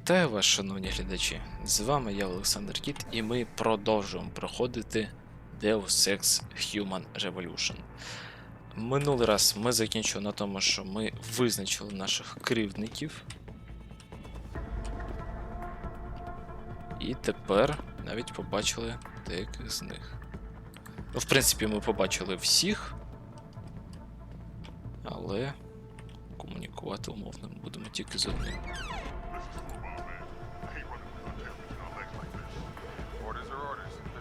Вітаю вас, шановні глядачі! З вами я Олександр Кіт, і ми продовжуємо проходити Deus Ex Human Revolution. Минулий раз ми закінчили на тому, що ми визначили наших кривдників. І тепер навіть побачили деяких з них. Ну, в принципі, ми побачили всіх. Але комунікувати умовно будемо тільки з одним.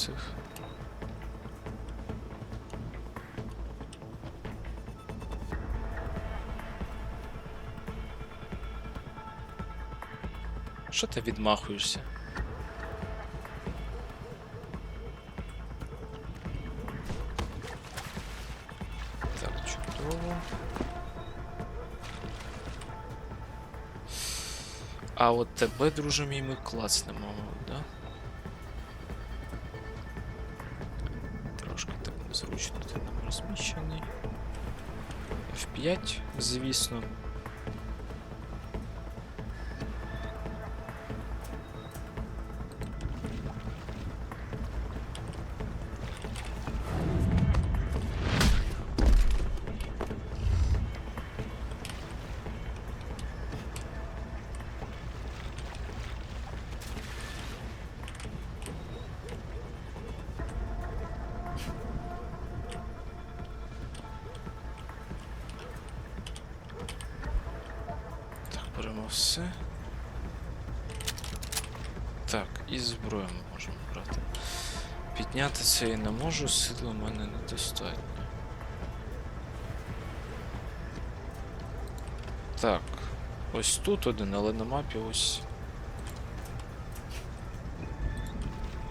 цих. Що ти відмахуєшся? Так, чудово. А от тебе, друже мій, ми класнемо, Трошки ти нам розміщений. F5, звісно. Можу, сили у мене недостатньо. Так, ось тут один, але на мапі ось.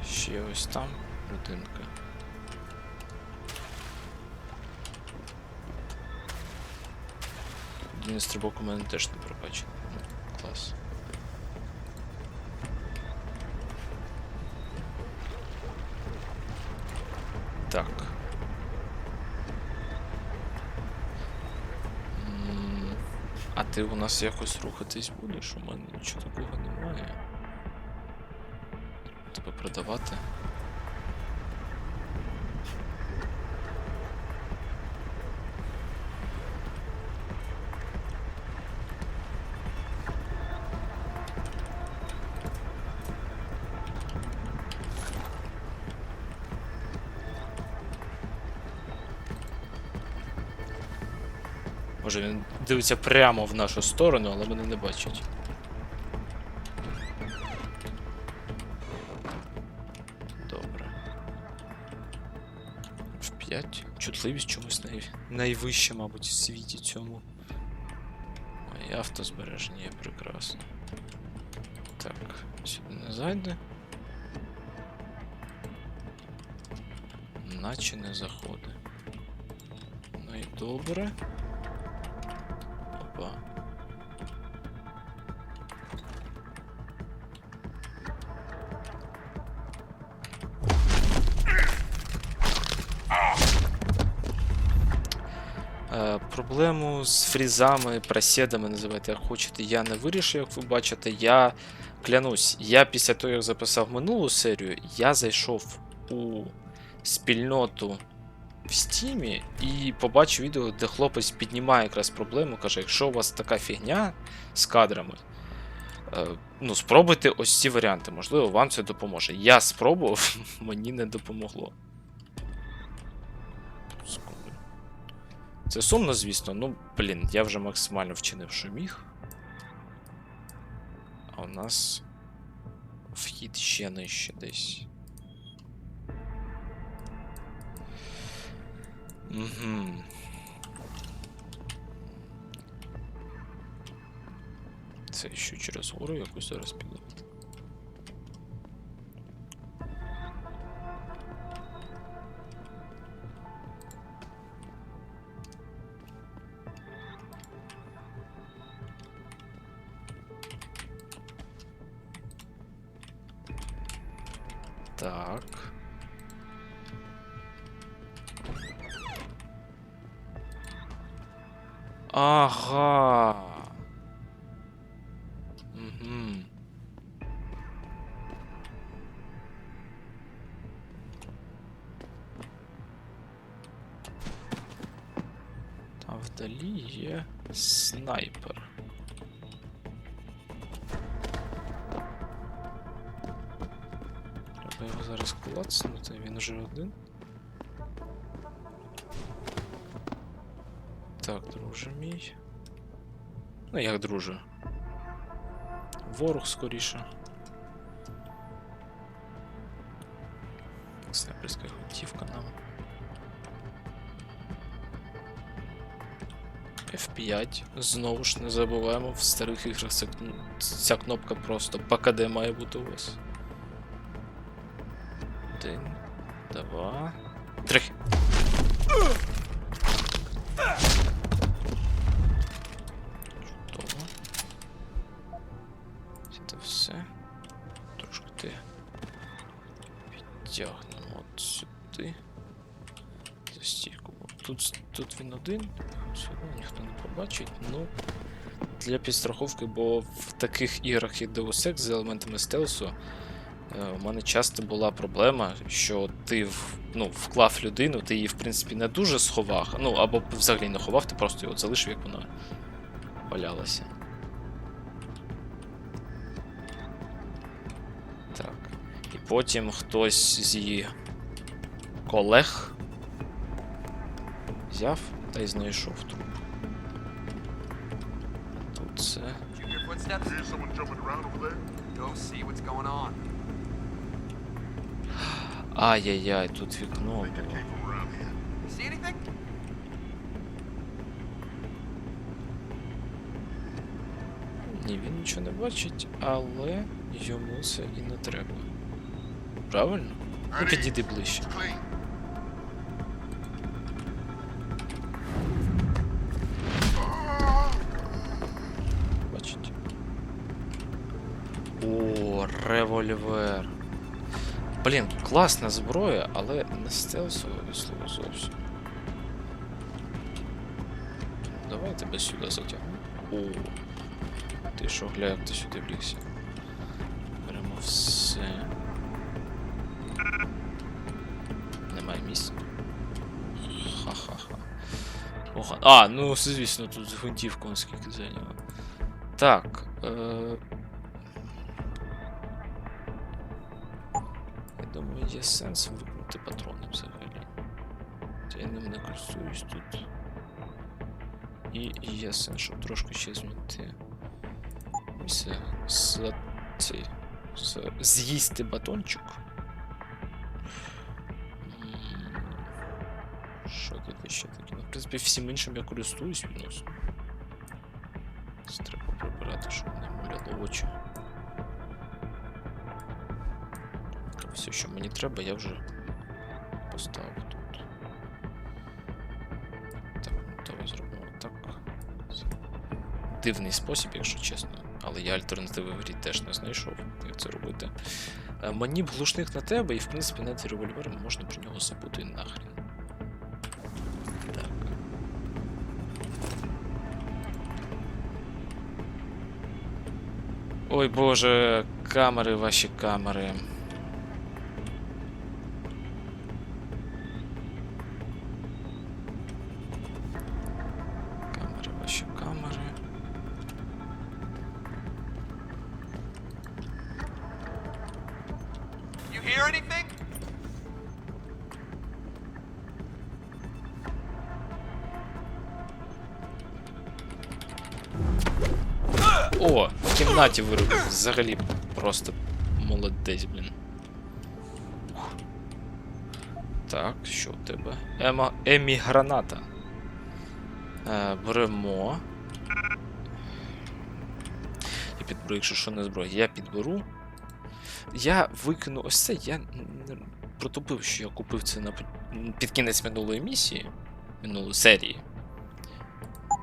Ще ось там будинка. Єдиний стрибок у мене теж не пробачений. Ну, клас. Так. М, А ти у нас якось рухатись будеш? У мене нічого такого немає. Тебе продавати? Може він дивиться прямо в нашу сторону, але мене не бачить. Добре. В 5. Чутливість чомусь най... найвища, мабуть, в світі цьому. Моє автозбереження є прекрасно. Так, сюди не зайде. Наче не заходить. Ну і добре. Опа. Е, проблему з фрізами, просідами, називайте як хочете, я не вирішив, як ви бачите. Я клянусь, я після того, як записав минулу серію, я зайшов у спільноту в стімі і побачив відео, де хлопець піднімає якраз проблему, каже, якщо у вас така фігня з кадрами, е, ну, спробуйте ось ці варіанти, можливо, вам це допоможе. Я спробував, мені не допомогло. Це сумно, звісно, ну, блін, я вже максимально вчинив, що міг. А у нас вхід ще нижче десь. Угу. Це ще через гору якусь зараз піду. Ага. Угу. Там вдалі є снайпер. Треба його зараз клацнути, він уже один. Друже мій. Ну, як друже. Ворог скоріше. Снайперська гвинтівка нам. F5. Знову ж не забуваємо, в старих іграх ця, кнопка просто по КД має бути у вас. Підстраховки, бо в таких іграх, як Deus Ex з елементами стелсу, е, у мене часто була проблема, що ти ну, вклав людину, ти її, в принципі, не дуже сховав, ну або взагалі не ховав, ти просто його залишив, як вона валялася. Так. І потім хтось з її колег взяв та й знайшов труп. Did you hear someone jumping around over there? Go see what's going on. Ай-яй-яй, тут вікно. See anything? Ні, він нічого не бачить, але йому це і не треба. Правильно? Ну підійди ближче. Револьвер. Блін, класна зброя, але не стелсове слово зовсім. Давай тебе сюди затягну. О. Ти що, гля, як ти сюди влігся. Беремо все. Немає місця. Ха-ха-ха. А, ну звісно, тут гвинтівку он скільки зайняло. Так. Е... є сенс випнути патрони взагалі. Я ним не користуюсь тут. І є сенс, щоб трошки ще змінити. Місце з цей. З'їсти батончик. Що тут ще таке? Ну, в принципі, всім іншим я користуюсь відносно. Це треба прибирати, щоб не муляло очі. Все, що мені треба, я вже поставив тут. Так, давай зробимо так. Дивний спосіб, якщо чесно. Але я альтернативи в грі теж не знайшов, як це робити. Е, Мені б глушник на тебе, і в принципі навіть револьвером можна про нього забути нахрен. Так. Ой боже, камери, ваші. Камери, anything? О, в кімнаті виробив. Взагалі просто молодець, блін. Так, що в тебе? Ема... Еміграната. Е, беремо. зброю, якщо що не зброя. Я підберу. Я викину ось це, я протупив, що я купив це на під кінець минулої місії, минулої серії.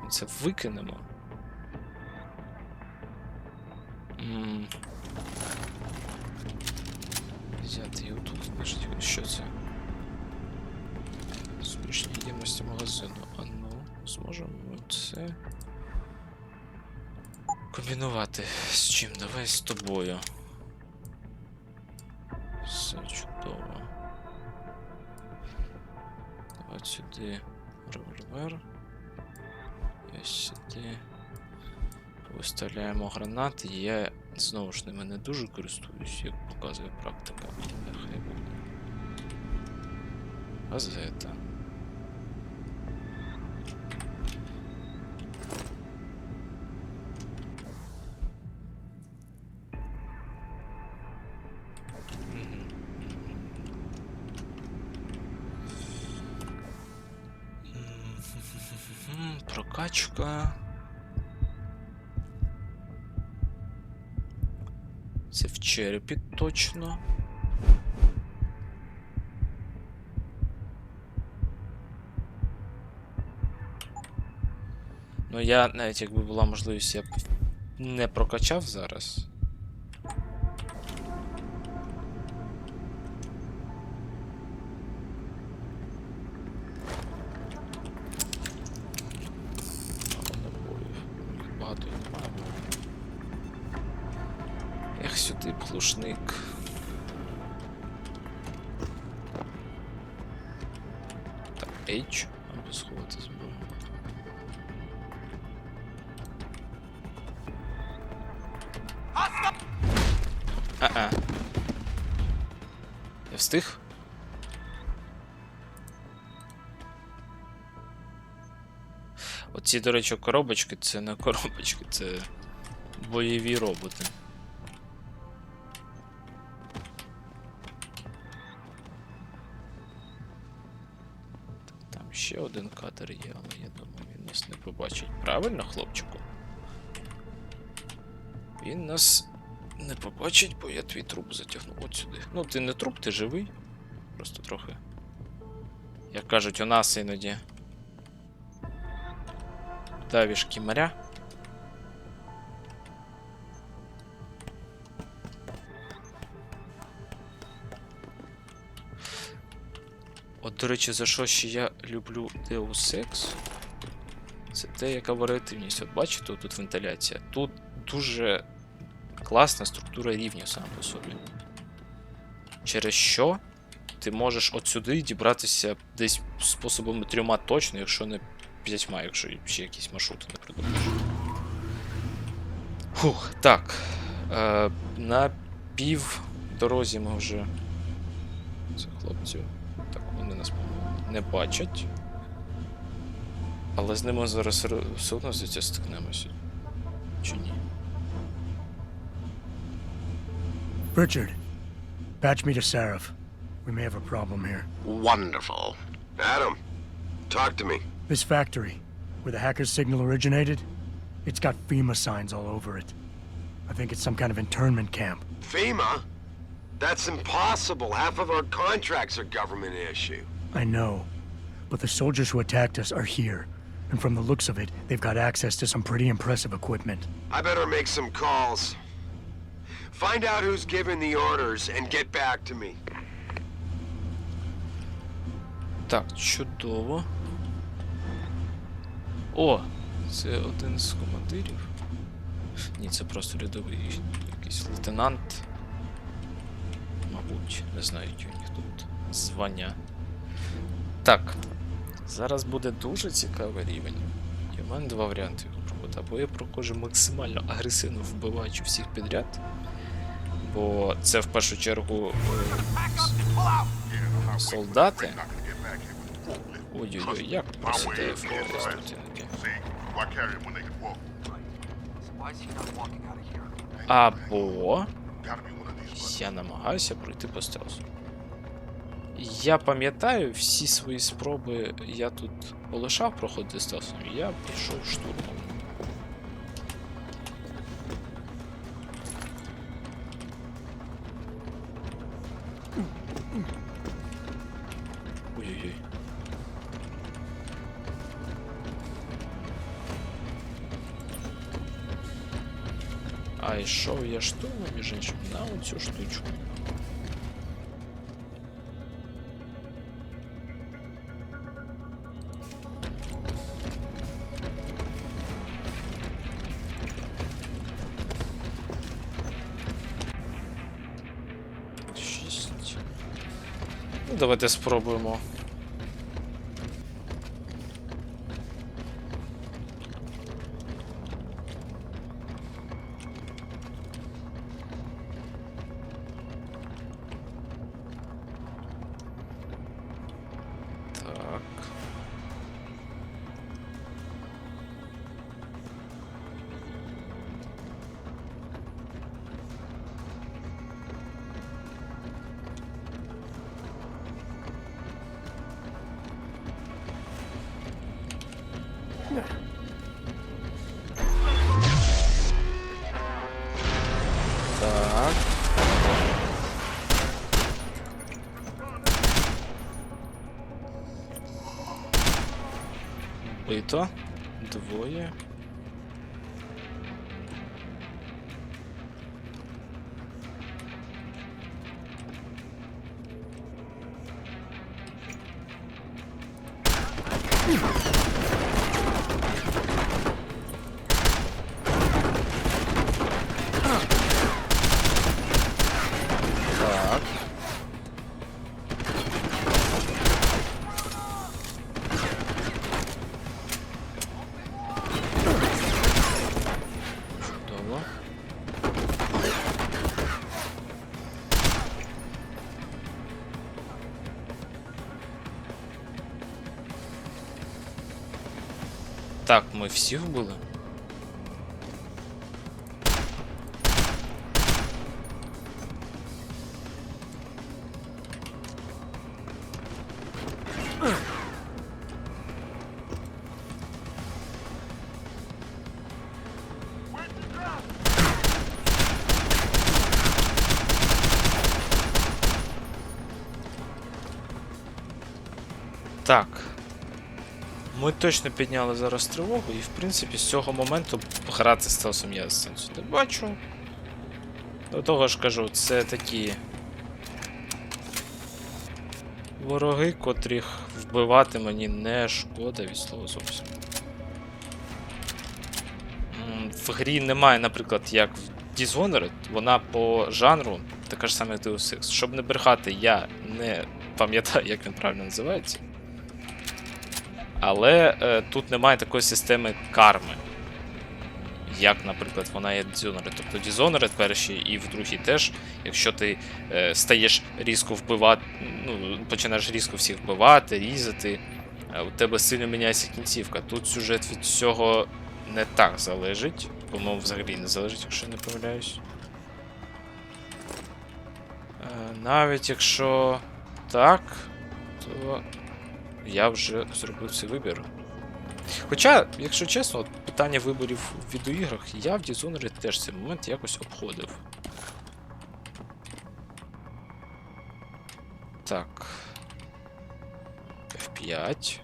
Це викинемо. М. Взяти його тут, значить, що це? Зручні ємності магазину. А ну, зможемо це комбінувати з чим? Давай з тобою. Все чудово. Давай сюди револьвер. І ось сюди. Виставляємо гранати. Я знову ж ними не дуже користуюсь, як показує практика. Хай буде. Газета. Прокачка. Це в черепі точно. Ну я навіть якби була можливість, я б не прокачав зараз. Я встиг? Оці, до речі, коробочки це не коробочки, це бойові роботи. Там ще один кадр є, але я думаю, він нас не побачить. Правильно, хлопчику? Він нас не побачить, бо я твій труп затягну от сюди. Ну, ти не труп, ти живий. Просто трохи. Як кажуть, у нас іноді. Давіш кімаря. От, до речі, за що ще я люблю Deus Ex? Це те, яка варіативність. От бачите, тут вентиляція. Тут дуже класна структура рівнів сам по собі. Через що ти можеш от сюди дібратися десь способами трьома точно, якщо не п'ятьма, якщо ще якісь маршрути не придумаєш. Фух, так. Е, на пів дорозі ми вже. Це хлопці. Так, вони нас не бачать. Але з ними зараз все одно здається стикнемося. Чи ні? Richard, patch me to Sarif. We may have a problem here. Wonderful. Adam, talk to me. This factory, where the hacker's signal originated, it's got FEMA signs all over it. I think it's some kind of internment camp. FEMA? That's impossible. Half of our contracts are government issue. I know, but the soldiers who attacked us are here, and from the looks of it, they've got access to some pretty impressive equipment. I better make some calls. Find out who's giving the orders and get back to me. Так, чудово. О! Це один з командирів. Ні, це просто рядовий якийсь лейтенант. Мабуть, не знаю, у них тут звання. Так. Зараз буде дуже цікавий рівень. І в мене два варіанти його проходити. Або я проходжу максимально агресивно вбиваючи всіх підряд. Бо це в першу чергу е, солдати. Ой-ой-ой, як просідає фокус тут іноді. Або я намагаюся пройти по стелсу. Я пам'ятаю всі свої спроби, я тут полишав проходити стелсом, я пішов штурмом. Йшов я що, між іншим, на оцю штучку. Шість. Ну, давайте спробуємо. Двоє. Ми всі вбили? Ми точно підняли зараз тривогу, і в принципі з цього моменту грати стелсом я сенсу не бачу. До того ж кажу, це такі вороги, котрих вбивати мені не шкода від слова зовсім. В грі немає, наприклад, як в Dishonored, вона по жанру така ж сама, як Deus Ex. Щоб не брехати, я не пам'ятаю, як він правильно називається. Але е, тут немає такої системи карми. Як, наприклад, вона є Dishonored. Тобто Dishonored першій і в другій теж, якщо ти е, стаєш різко вбивати, ну, починаєш різко всіх вбивати, різати, е, у тебе сильно міняється кінцівка. Тут сюжет від цього не так залежить. По-моєму, взагалі не залежить, якщо я не помиляюсь. Е, навіть якщо так, то я вже зробив цей вибір. Хоча, якщо чесно, от питання виборів в відеоіграх, я в Dishonored теж цей момент якось обходив. Так. F5.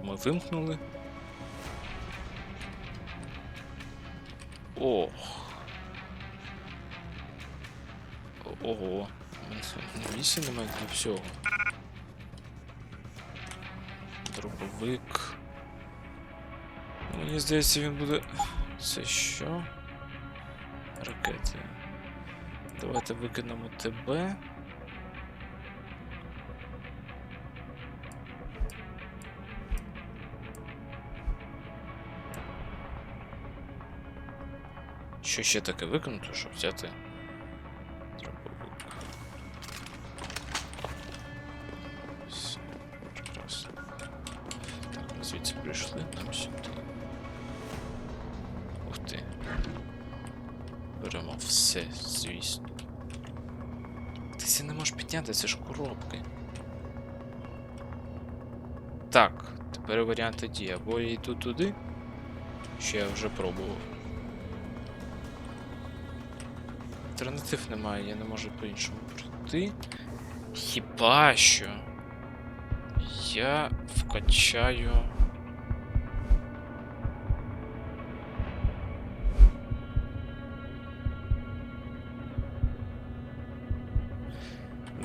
Камеру ми вимкнули. Ох. Ого. Місії немає для всього. Дробовик. Мені здається, він буде. Це що? Ракети. Давайте викинемо тебе. Що ще таке викинути, щоб взяти? Треба Все, прекрасно. Так, ми звідси прийшли. Ух ти. Беремо все, звісно. Ти це не можеш підняти, ж коробки. Так, тепер варіанти дії. Або я йду туди, що я вже пробував. Альтернатив немає, я не можу по-іншому пройти. Хіба що я вкачаю.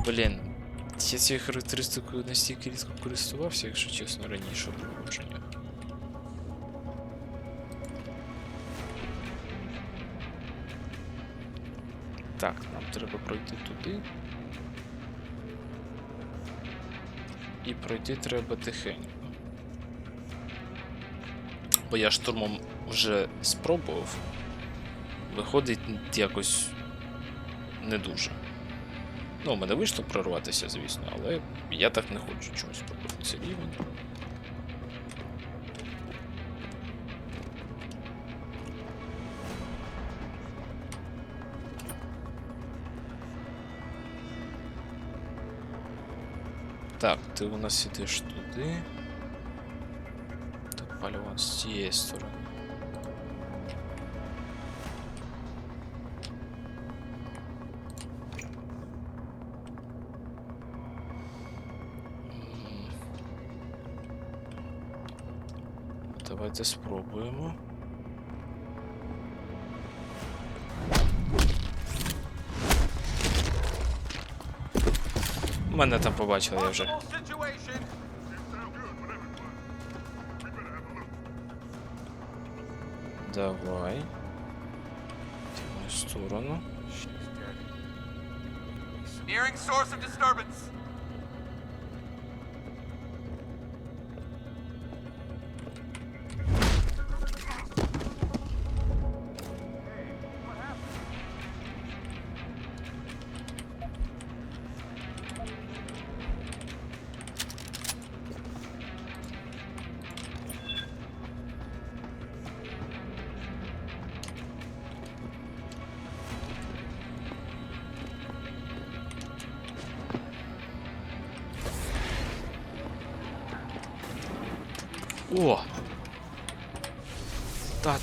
Блін, я цією характеристикою настільки рідко користувався, якщо чесно, раніше в треба пройти туди. І пройти треба тихенько. Бо я штурмом вже спробував. Виходить якось не дуже. Ну, у мене вийшло прорватися, звісно, але я так не хочу чомусь пробувати цей рівень. Так, ти у нас ідеш туди. Так, полігон з цієї сторони. М. Давайте спробуємо. Мене там побачили, я вже. Давай. В сторону. Nearing source of.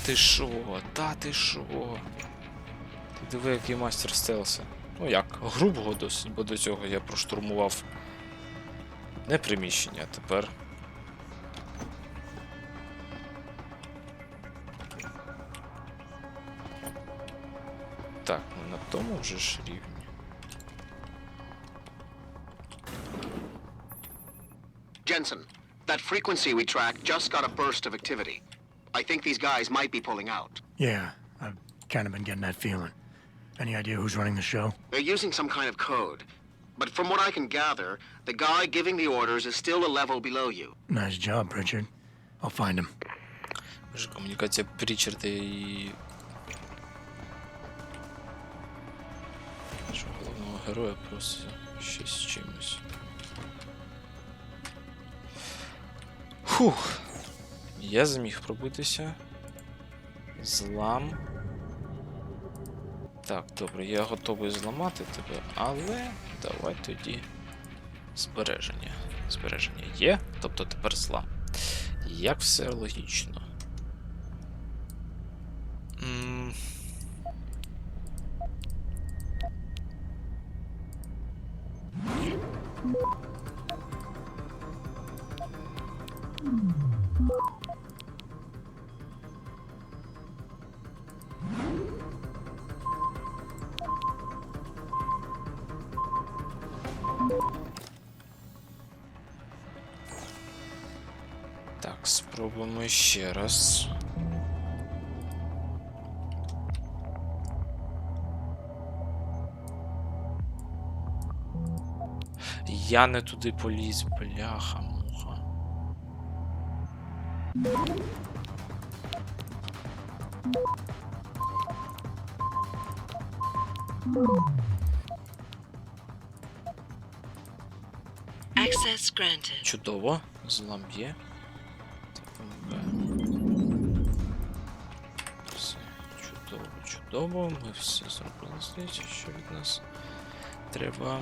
Ти шо, та ти шо. Ти диви, який мастер стелса. Ну як, грубого досить, бо до цього я проштурмував не приміщення, а тепер. Так, ну на тому вже ж рівні. Jensen, that frequency we tracked just got a burst of activity. I think these guys might be pulling out. Yeah, I've kind of been getting that feeling. Any idea who's running the show? They're using some kind of code. But from what I can gather, the guy giving the orders is still a level below you. Nice job, Richard. I'll find him. Вже комунікація Прічарда і. Що головного героя просто щось з чимось. Фух. Я зміг пробитися. Злам. Так, добре, я готовий зламати тебе, але давай тоді. Збереження. Збереження є, тобто тепер злам. Як все логічно. ще раз. Я не туди поліз, бляха, муха. Чудово, злам є. Чудово. Ми все зробили, здається, що від нас треба.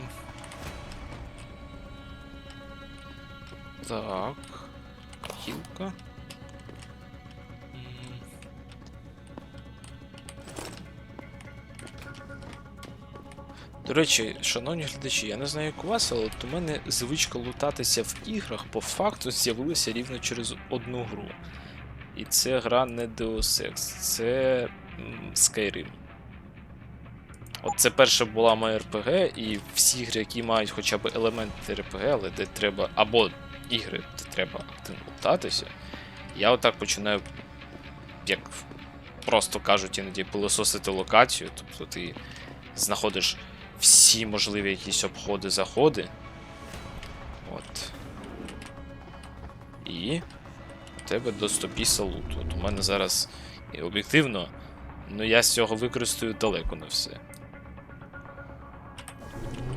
Так. Хілка. До речі, шановні глядачі, я не знаю, як у вас, але от у мене звичка лутатися в іграх по факту з'явилася рівно через одну гру. І це гра не Deus Ex, це Skyrim. От це перша була моя RPG, і всі ігри, які мають хоча б елементи RPG, але де треба. або ігри, де треба активно лутатися, я отак починаю, як просто кажуть іноді, пилососити локацію. Тобто ти знаходиш всі можливі якісь обходи, заходи. От. І у тебе до 100 луту. От у мене зараз об'єктивно, ну я з цього використаю далеко не все.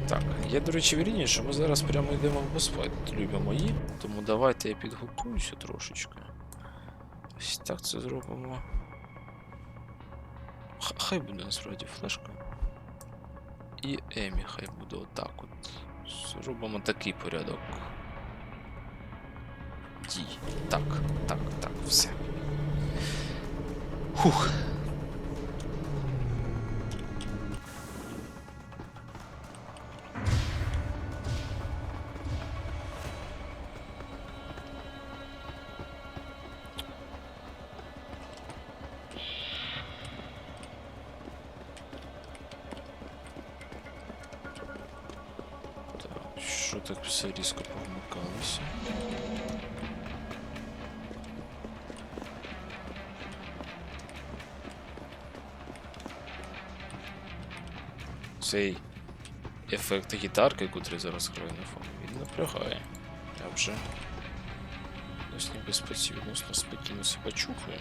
Так, я, до речі, віріння, що ми зараз прямо йдемо в босфайт, любі мої. Тому давайте я підготуюся трошечки. Ось так це зробимо. Х- Хай буде насправді флешка. І Емі хай буде отак от. Зробимо такий порядок. Дій. Так, так, так, все. Хух. Все різко повмикалося? Цей ефект гітарки, котрий зараз грає на фоні, він напрягає. Я вже ось ніби спеці відносно спокійно себе чухаю.